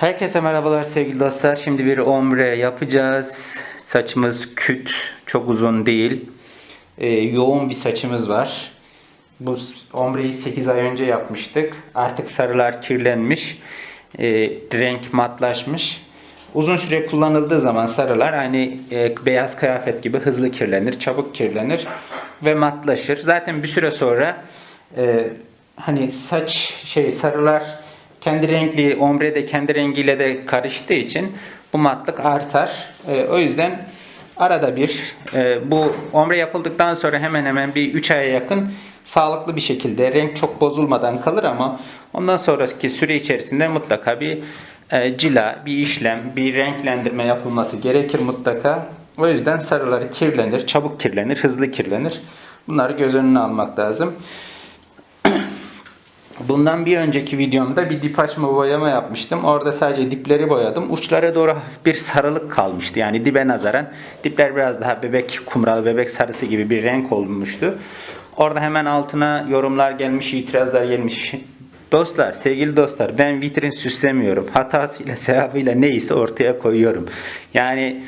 Herkese merhabalar sevgili dostlar. Şimdi bir ombre yapacağız. Saçımız küt, çok uzun değil. Ee, yoğun bir saçımız var. Bu ombreyi 8 ay önce yapmıştık. Artık sarılar kirlenmiş. Ee, renk matlaşmış. Uzun süre kullanıldığı zaman sarılar aynı e, beyaz kıyafet gibi hızlı kirlenir, çabuk kirlenir ve matlaşır. Zaten bir süre sonra e, hani saç şey sarılar kendi renkli ombre de kendi rengiyle de karıştığı için bu matlık artar. E, o yüzden arada bir e, bu ombre yapıldıktan sonra hemen hemen bir 3 aya yakın sağlıklı bir şekilde renk çok bozulmadan kalır ama ondan sonraki süre içerisinde mutlaka bir e, cila, bir işlem, bir renklendirme yapılması gerekir mutlaka. O yüzden sarıları kirlenir, çabuk kirlenir, hızlı kirlenir. Bunları göz önüne almak lazım. Bundan bir önceki videomda bir dip açma boyama yapmıştım. Orada sadece dipleri boyadım. Uçlara doğru bir sarılık kalmıştı. Yani dibe nazaran dipler biraz daha bebek kumral, bebek sarısı gibi bir renk olmuştu. Orada hemen altına yorumlar gelmiş, itirazlar gelmiş. Dostlar, sevgili dostlar ben vitrin süslemiyorum. Hatasıyla, sevabıyla neyse ortaya koyuyorum. Yani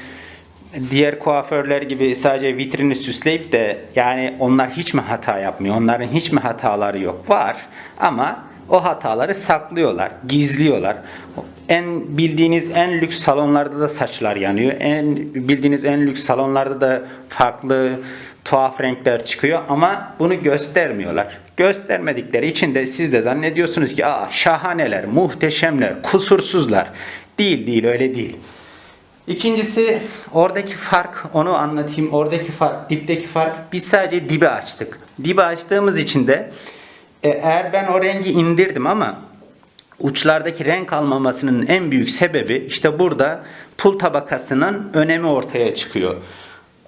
diğer kuaförler gibi sadece vitrini süsleyip de yani onlar hiç mi hata yapmıyor? Onların hiç mi hataları yok? Var ama o hataları saklıyorlar, gizliyorlar. En bildiğiniz en lüks salonlarda da saçlar yanıyor. En bildiğiniz en lüks salonlarda da farklı tuhaf renkler çıkıyor ama bunu göstermiyorlar. Göstermedikleri için de siz de zannediyorsunuz ki aa şahaneler, muhteşemler, kusursuzlar. Değil değil öyle değil. İkincisi oradaki fark onu anlatayım. Oradaki fark, dipteki fark biz sadece dibi açtık. Dibi açtığımız için de e, eğer ben o rengi indirdim ama uçlardaki renk almamasının en büyük sebebi işte burada pul tabakasının önemi ortaya çıkıyor.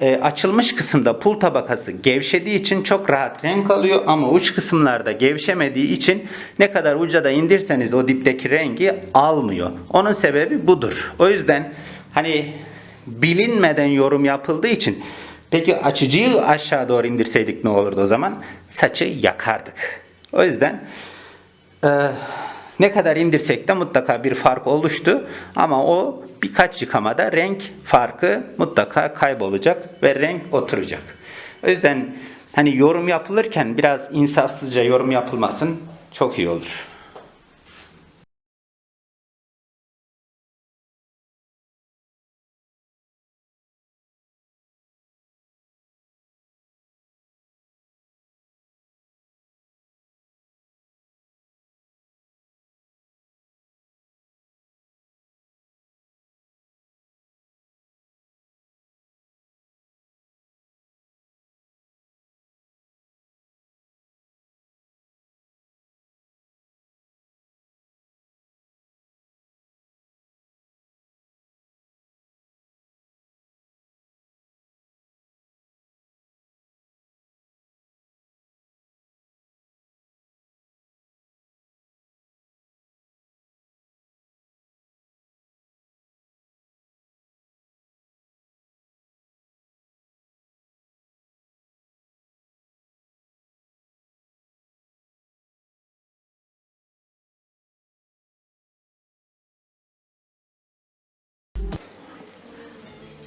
E, açılmış kısımda pul tabakası gevşediği için çok rahat renk alıyor ama uç kısımlarda gevşemediği için ne kadar uca da indirseniz o dipteki rengi almıyor. Onun sebebi budur. O yüzden hani bilinmeden yorum yapıldığı için peki açıcıyı aşağı doğru indirseydik ne olurdu o zaman? Saçı yakardık. O yüzden eee ne kadar indirsek de mutlaka bir fark oluştu ama o birkaç yıkamada renk farkı mutlaka kaybolacak ve renk oturacak. O yüzden hani yorum yapılırken biraz insafsızca yorum yapılmasın çok iyi olur.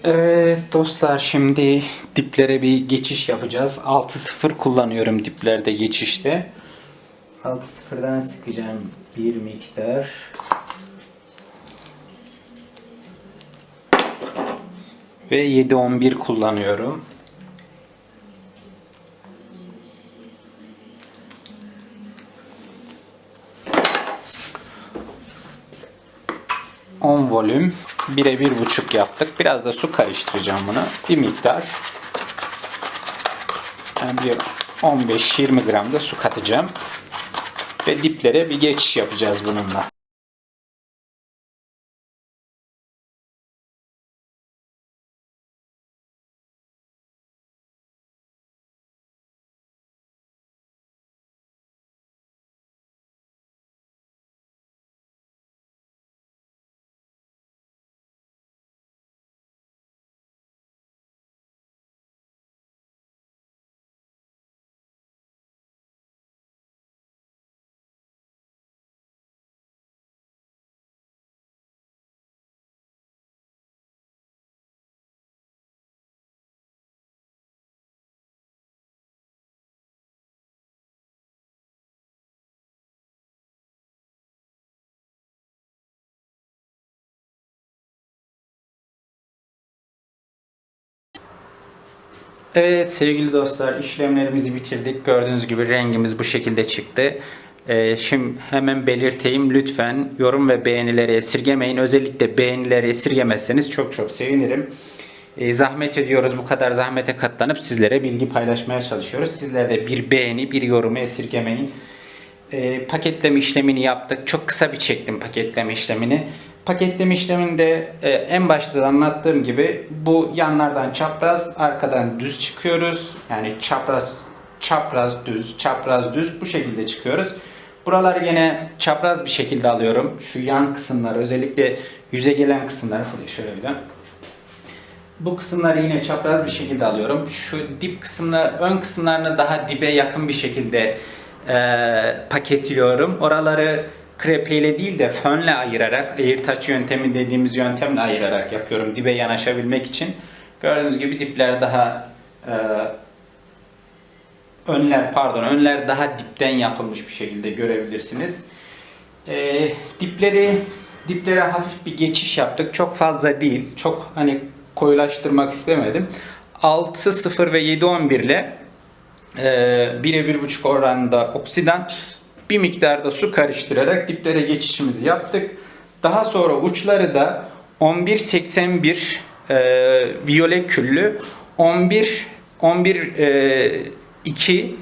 Evet dostlar şimdi diplere bir geçiş yapacağız. 6-0 kullanıyorum diplerde geçişte. 6-0'dan sıkacağım bir miktar. Ve 7-11 kullanıyorum. On volüm 1'e bir buçuk yaptık. Biraz da su karıştıracağım buna. Bir miktar. Yani bir 15-20 gram da su katacağım. Ve diplere bir geçiş yapacağız bununla. Evet sevgili dostlar işlemlerimizi bitirdik. Gördüğünüz gibi rengimiz bu şekilde çıktı. Ee, şimdi hemen belirteyim lütfen yorum ve beğenileri esirgemeyin. Özellikle beğenileri esirgemezseniz çok çok sevinirim. Ee, zahmet ediyoruz bu kadar zahmete katlanıp sizlere bilgi paylaşmaya çalışıyoruz. Sizler de bir beğeni bir yorumu esirgemeyin. Ee, paketleme işlemini yaptık. Çok kısa bir çektim paketleme işlemini. Paketleme işleminde e, en başta da anlattığım gibi bu yanlardan çapraz, arkadan düz çıkıyoruz. Yani çapraz, çapraz düz, çapraz düz bu şekilde çıkıyoruz. Buraları yine çapraz bir şekilde alıyorum. Şu yan kısımlar özellikle yüze gelen kısımları şöyle bir bu kısımları yine çapraz bir şekilde alıyorum. Şu dip kısımlar, ön kısımlarını daha dibe yakın bir şekilde e, paketliyorum. Oraları krepeyle değil de fönle ayırarak, ayırtaç yöntemi dediğimiz yöntemle ayırarak yapıyorum dibe yanaşabilmek için. Gördüğünüz gibi dipler daha e, önler pardon önler daha dipten yapılmış bir şekilde görebilirsiniz. E, dipleri diplere hafif bir geçiş yaptık. Çok fazla değil. Çok hani koyulaştırmak istemedim. 6 0 ve 7 11 ile e, 1'e 1,5 oranında oksidan bir miktarda su karıştırarak diplere geçişimizi yaptık. Daha sonra uçları da 11 81 e, viyole küllü 11 11 e, 2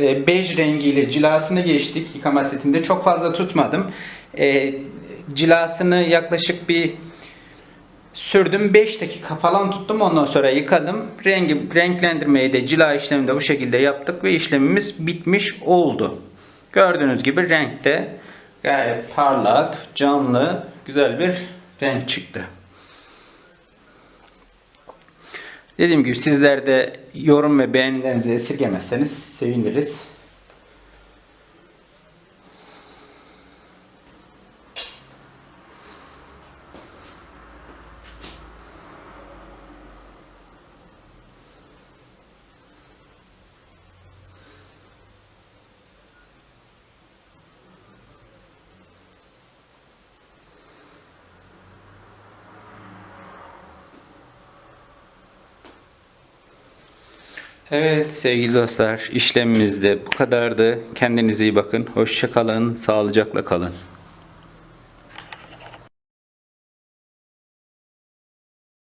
e, bej rengiyle cilasını geçtik yıkama setinde. Çok fazla tutmadım. E, cilasını yaklaşık bir sürdüm 5 dakika falan tuttum ondan sonra yıkadım. Rengi renklendirmeyi de cila işleminde bu şekilde yaptık ve işlemimiz bitmiş oldu. Gördüğünüz gibi renkte gayet parlak, canlı, güzel bir renk çıktı. Dediğim gibi sizler de yorum ve beğenilerinizi esirgemezseniz seviniriz. Evet sevgili dostlar işlemimiz de bu kadardı. Kendinize iyi bakın. Hoşça kalın. Sağlıcakla kalın.